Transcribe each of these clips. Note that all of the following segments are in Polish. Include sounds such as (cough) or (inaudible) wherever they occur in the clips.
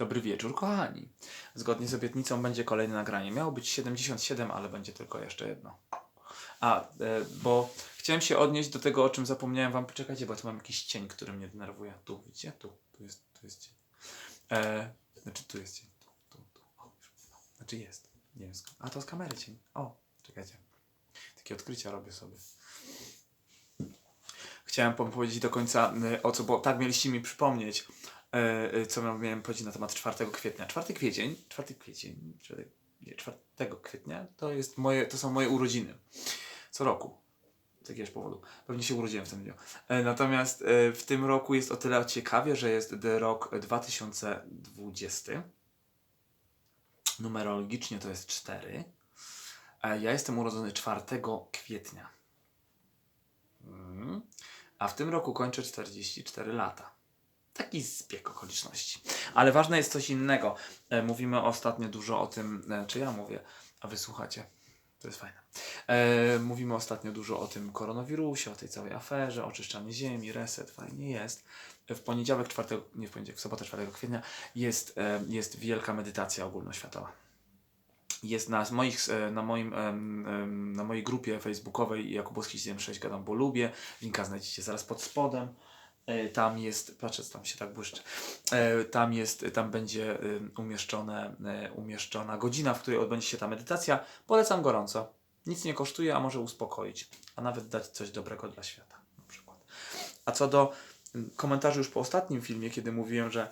Dobry wieczór, kochani. Zgodnie z obietnicą będzie kolejne nagranie. Miało być 77, ale będzie tylko jeszcze jedno. A, e, bo chciałem się odnieść do tego, o czym zapomniałem wam. Poczekajcie, bo tu mam jakiś cień, który mnie denerwuje. Tu, widzicie? Tu, tu jest, tu jest cień. E, znaczy, tu jest cień. Tu, tu, tu. O. Znaczy jest. Nie wiem skąd. A, to z kamery cień. O, czekajcie. Takie odkrycia robię sobie. Chciałem wam powiedzieć do końca y, o co, bo tak mieliście mi przypomnieć, co miałem powiedzieć na temat 4 kwietnia. 4 kwiecień, 4 kwiecień, 4, nie, 4 kwietnia to, jest moje, to są moje urodziny. Co roku. Z jakiegoś powodu. Pewnie się urodziłem w tym dniu. E, Natomiast e, w tym roku jest o tyle ciekawie, że jest rok 2020. Numerologicznie to jest 4. E, Ja jestem urodzony 4 kwietnia. Mm. A w tym roku kończę 44 lata. Taki zbieg okoliczności. Ale ważne jest coś innego. E, Mówimy ostatnio dużo o tym, e, czy ja mówię, a wy słuchacie. To jest fajne. E, mówimy ostatnio dużo o tym koronawirusie, o tej całej aferze, oczyszczanie ziemi, reset, fajnie jest. W poniedziałek, 4, nie w poniedziałek, w sobotę 4 kwietnia jest, e, jest wielka medytacja ogólnoświatowa jest na moich, e, na moim, na mojej grupie facebookowej Jakubowski 76 gadam, bo lubię. Linka znajdziecie zaraz pod spodem. E, Tam jest, patrzę, tam się tak błyszczy. E, Tam jest, tam będzie em, umieszczone, e, umieszczona godzina, w której odbędzie się ta medytacja. Polecam gorąco. Nic nie kosztuje, a może uspokoić, a nawet dać coś dobrego dla świata, na przykład. A co do mm, komentarzy już po ostatnim filmie, kiedy mówiłem, że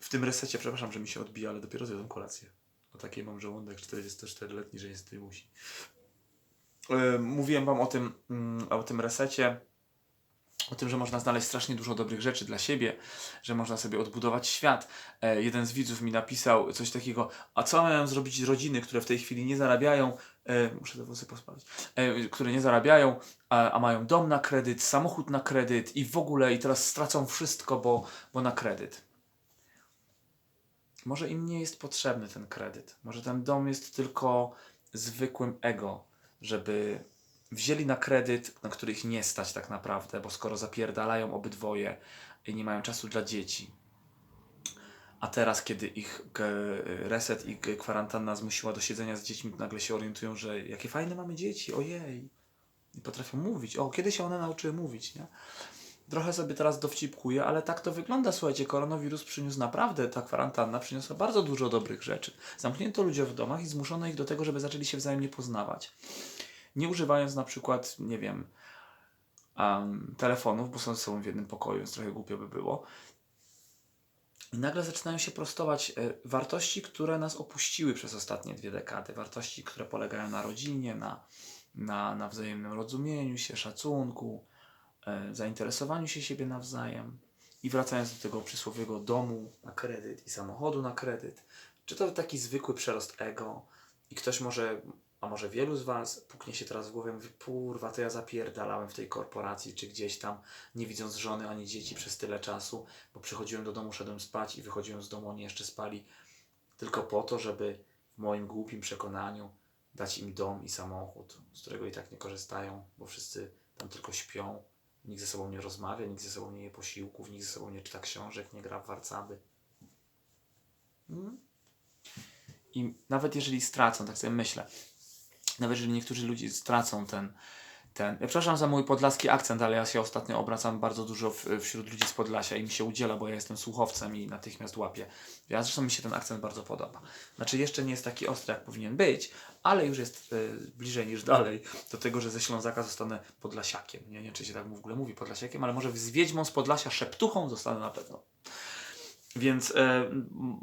w tym resecie, przepraszam, że mi się odbija, ale dopiero zjadłem kolację. O takiej mam żołądek 44-letni, że niestety musi. Yy, mówiłem wam o tym, mm, o tym resecie, o tym, że można znaleźć strasznie dużo dobrych rzeczy dla siebie, że można sobie odbudować świat. E, jeden z widzów mi napisał coś takiego, a co mają zrobić rodziny, które w tej chwili nie zarabiają, e, muszę te włosy pospalić, e, które nie zarabiają, a, a mają dom na kredyt, samochód na kredyt i w ogóle i teraz stracą wszystko, bo, bo na kredyt. Może im nie jest potrzebny ten kredyt. Może ten dom jest tylko zwykłym ego, żeby wzięli na kredyt, na który ich nie stać tak naprawdę, bo skoro zapierdalają obydwoje i nie mają czasu dla dzieci. A teraz, kiedy ich g- reset i g- kwarantanna zmusiła do siedzenia z dziećmi, nagle się orientują, że jakie fajne mamy dzieci, ojej. I potrafią mówić. O, kiedy się one nauczyły mówić, nie? Trochę sobie teraz dowcipkuję, ale tak to wygląda. Słuchajcie, koronawirus przyniósł naprawdę, ta kwarantanna przyniosła bardzo dużo dobrych rzeczy. Zamknięto ludzi w domach i zmuszono ich do tego, żeby zaczęli się wzajemnie poznawać. Nie używając na przykład, nie wiem, em, telefonów, bo są ze sobą w jednym pokoju, więc trochę głupio by było. I nagle zaczynają się prostować e, wartości, które nas opuściły przez ostatnie dwie dekady. Wartości, które polegają na rodzinie, na, na, na wzajemnym rozumieniu się, szacunku, e, zainteresowaniu się siebie nawzajem. I wracając do tego przysłowiowego domu na kredyt i samochodu na kredyt, czy to taki zwykły przerost ego i ktoś może, a może wielu z Was puknie się teraz w głowę i mówi, kurwa, to ja zapierdalałem w tej korporacji czy gdzieś tam, nie widząc żony ani dzieci przez tyle czasu, bo przychodziłem do domu, szedłem spać i wychodziłem z domu, oni jeszcze spali, tylko po to, żeby w moim głupim przekonaniu dać im dom i samochód, z którego i tak nie korzystają, bo wszyscy tam tylko śpią, nikt ze sobą nie rozmawia, nikt ze sobą nie je posiłków, nikt ze sobą nie czyta książek, nie gra w warcaby. Mm. I nawet jeżeli stracą, tak sobie myślę, nawet jeżeli niektórzy ludzie stracą ten, ten. Przepraszam za mój podlaski akcent, ale ja się ostatnio obracam bardzo dużo w, wśród ludzi z Podlasia i mi się udziela, bo ja jestem słuchowcem i natychmiast łapię. Ja zresztą mi się ten akcent bardzo podoba. Znaczy jeszcze nie jest taki ostry, jak powinien być, ale już jest y, bliżej niż dalej do tego, że ze Ślązaka zostanę Podlasiakiem. Nie, nie wiem, czy się tak w ogóle mówi Podlasiakiem, ale może z Wiedźmą z Podlasia Szeptuchą zostanę na pewno. Więc y,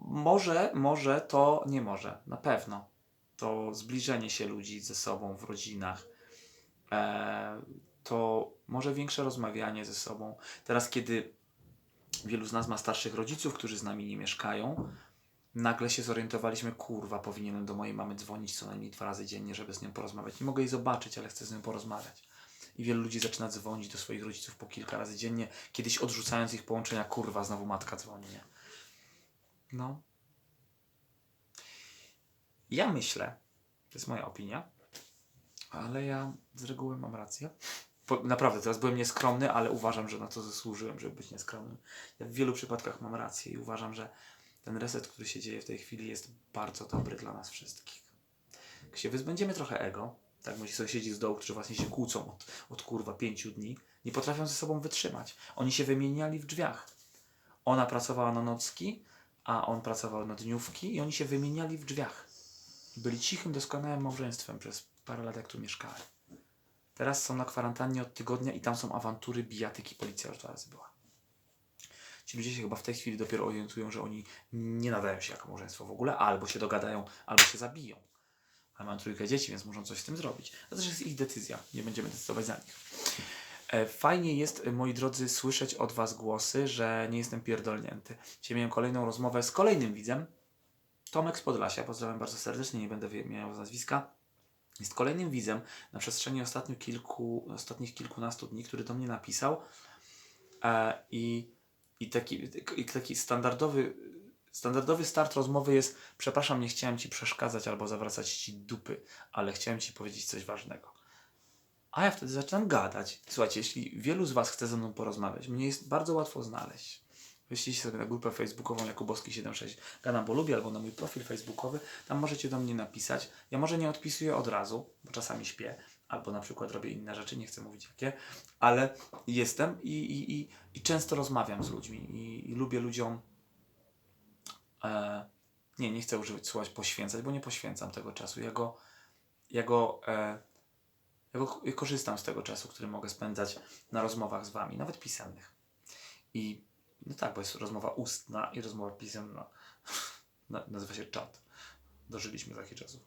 może, może to nie może, na pewno. To zbliżenie się ludzi ze sobą w rodzinach, e, to może większe rozmawianie ze sobą. Teraz, kiedy wielu z nas ma starszych rodziców, którzy z nami nie mieszkają, nagle się zorientowaliśmy, kurwa, powinienem do mojej mamy dzwonić co najmniej dwa razy dziennie, żeby z nią porozmawiać. Nie mogę jej zobaczyć, ale chcę z nią porozmawiać. I wielu ludzi zaczyna dzwonić do swoich rodziców po kilka razy dziennie, kiedyś odrzucając ich połączenia, kurwa, znowu matka dzwoni, nie? No. Ja myślę, to jest moja opinia, ale ja z reguły mam rację. Po, naprawdę, teraz byłem nieskromny, ale uważam, że na to zasłużyłem, żeby być nieskromnym. Ja w wielu przypadkach mam rację i uważam, że ten reset, który się dzieje w tej chwili, jest bardzo dobry dla nas wszystkich. Jak się wyzbędziemy trochę ego, tak moi sąsiedzi z dołu, którzy właśnie się kłócą od, od kurwa pięciu dni, nie potrafią ze sobą wytrzymać. Oni się wymieniali w drzwiach. Ona pracowała na nocki, a on pracował na dniówki i oni się wymieniali w drzwiach. Byli cichym, doskonałym małżeństwem przez parę lat, jak tu mieszkali. Teraz są na kwarantannie od tygodnia i tam są awantury, bijatyki, policja już dwa razy była. Ci ludzie się chyba w tej chwili dopiero orientują, że oni nie nadają się jako małżeństwo w ogóle, albo się dogadają, albo się zabiją. Ale mają trójkę dzieci, więc muszą coś z tym zrobić. To też jest ich decyzja, nie będziemy decydować za nich. E, Fajnie jest, e, moi drodzy, słyszeć od Was głosy, że nie jestem pierdolnięty. Dzisiaj miałem kolejną rozmowę z kolejnym widzem. Tomek z Podlasia, pozdrawiam bardzo serdecznie, nie będę wymieniał nazwiska. Jest kolejnym widzem na przestrzeni ostatnich, kilku, ostatnich kilkunastu dni, który do mnie napisał. E, i, i, taki, I taki standardowy, standardowy start rozmowy jest: Przepraszam, nie chciałem Ci przeszkadzać albo zawracać Ci dupy, ale chciałem Ci powiedzieć coś ważnego. A ja wtedy zaczynam gadać. Słuchajcie, jeśli wielu z Was chce ze mną porozmawiać, mnie jest bardzo łatwo znaleźć. Wyślijcie sobie na grupę facebookową Jakubowski76 Gadam, bo lubię, albo na mój profil facebookowy. Tam możecie do mnie napisać. Ja może nie odpisuję od razu, bo czasami śpię, albo na przykład robię inne rzeczy, nie chcę mówić jakie, ale jestem i, i, i, i często rozmawiam z ludźmi i, i lubię ludziom. E, nie, nie chcę używać słowa poświęcać, bo nie poświęcam tego czasu. Ja go, ja go e, ja, korzystam z tego czasu, który mogę spędzać na rozmowach z Wami, nawet pisemnych. I no tak, bo jest rozmowa ustna i rozmowa pisemna. (laughs) Na, nazywa się czat. Dożyliśmy takich czasów.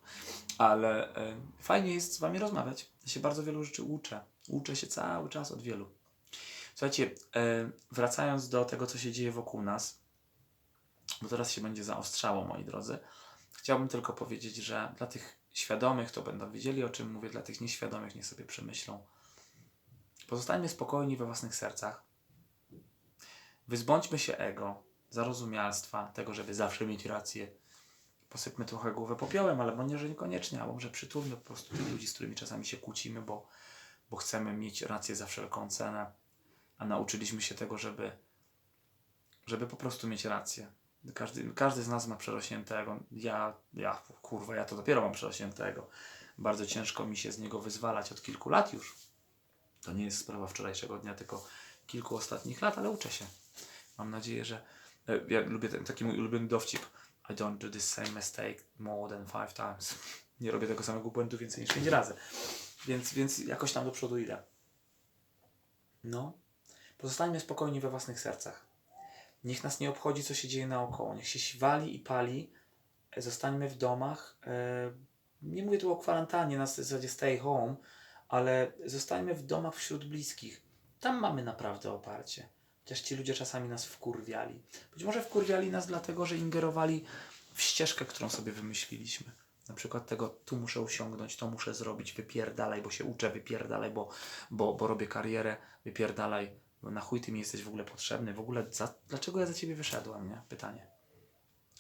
Ale e, fajnie jest z Wami rozmawiać. Ja się bardzo wielu rzeczy uczę. Uczę się cały czas od wielu. Słuchajcie, e, wracając do tego, co się dzieje wokół nas, bo teraz się będzie zaostrzało, moi drodzy, chciałbym tylko powiedzieć, że dla tych świadomych to będą wiedzieli, o czym mówię, dla tych nieświadomych niech sobie przemyślą. Pozostańmy spokojni we własnych sercach. Wyzbądźmy się ego, zarozumialstwa, tego, żeby zawsze mieć rację. Posypmy trochę głowę popiołem, ale może że niekoniecznie, albo może przytulmy po prostu tych ludzi, z którymi czasami się kłócimy, bo, bo chcemy mieć rację za wszelką cenę, a nauczyliśmy się tego, żeby, żeby po prostu mieć rację. Każdy, każdy z nas ma przerośniętego. Ja, ja, kurwa, ja to dopiero mam przerośniętego. Bardzo ciężko mi się z niego wyzwalać od kilku lat już. To nie jest sprawa wczorajszego dnia, tylko kilku ostatnich lat, ale uczę się. Mam nadzieję, że. e, Ja lubię ten, taki mój ulubiony dowcip. I don't do this same mistake more than five times. Nie robię tego samego błędu więcej niż pięć razy. Więc, więc jakoś tam do przodu idę. No. Pozostańmy spokojni we własnych sercach. Niech nas nie obchodzi, co się dzieje naokoło. Niech się wali i pali. Zostańmy w domach. E, Nie mówię tu o kwarantannie, na zasadzie stay home, ale zostańmy w domach wśród bliskich. Tam mamy naprawdę oparcie. Chociaż ci ludzie czasami nas wkurwiali. Być może wkurwiali nas dlatego, że ingerowali w ścieżkę, którą sobie wymyśliliśmy. Na przykład tego, tu muszę usiągnąć, to muszę zrobić, wypierdalaj, bo się uczę, wypierdalaj, bo, bo, bo robię karierę, wypierdalaj, na chuj ty mi jesteś w ogóle potrzebny, w ogóle za, dlaczego ja za ciebie wyszedłem, nie? Pytanie.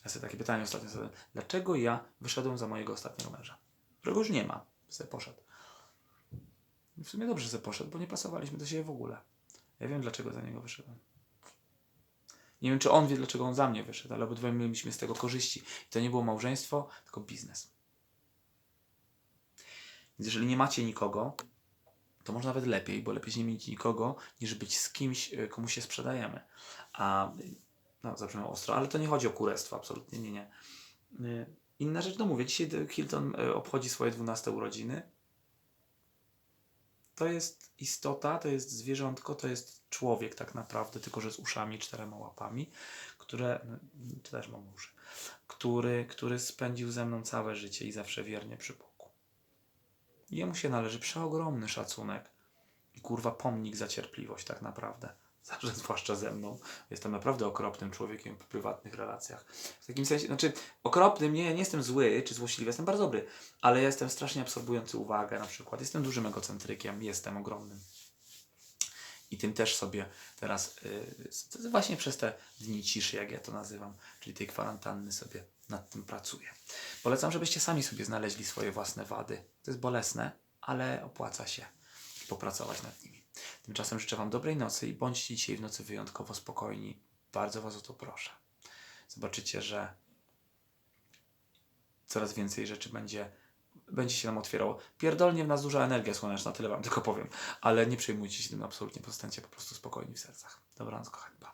Ja sobie takie pytanie ostatnio zadałem. Dlaczego ja wyszedłem za mojego ostatniego męża? Którego już nie ma. Se poszedł. W sumie dobrze se poszedł, bo nie pasowaliśmy do siebie w ogóle. Ja wiem, dlaczego za niego wyszedłem. Nie wiem, czy on wie, dlaczego on za mnie wyszedł, ale obydwoje mieliśmy z tego korzyści. I to nie było małżeństwo, tylko biznes. Więc jeżeli nie macie nikogo, to może nawet lepiej, bo lepiej nie mieć nikogo, niż być z kimś, y, komu się sprzedajemy. A, no, zabrzmiało ostro, ale to nie chodzi o kurestwo, absolutnie nie, nie. Y, Inna rzecz, no mówię, dzisiaj Hilton y, obchodzi swoje 12 urodziny. To jest istota, to jest zwierzątko, to jest człowiek tak naprawdę, tylko że z uszami, czterema łapami, które, no, czy też mam uszy, który, który spędził ze mną całe życie i zawsze wiernie przy boku. Jemu się należy przeogromny szacunek i kurwa pomnik za cierpliwość tak naprawdę. Zawsze, (laughs) zwłaszcza ze mną. Jestem naprawdę okropnym człowiekiem w prywatnych relacjach. W takim sensie, znaczy okropnym, nie, nie jestem zły czy złośliwy, jestem bardzo dobry, ale jestem strasznie absorbujący uwagę na przykład. Jestem dużym egocentrykiem, jestem ogromnym. I tym też sobie teraz, yy, właśnie przez te dni ciszy, jak ja to nazywam, czyli tej kwarantanny sobie nad tym pracuję. Polecam, żebyście sami sobie znaleźli swoje własne wady. To jest bolesne, ale opłaca się popracować nad nimi. Tymczasem życzę Wam dobrej nocy i bądźcie dzisiaj w nocy wyjątkowo spokojni. Bardzo Was o to proszę. zobaczycie, że coraz więcej rzeczy będzie, będzie się nam otwierało. Pierdolnie w nas duża energia słoneczna, tyle wam tylko powiem. Ale nie przejmujcie się tym absolutnie, pozostańcie po prostu spokojni w sercach. Dobranoc, kochani, pa.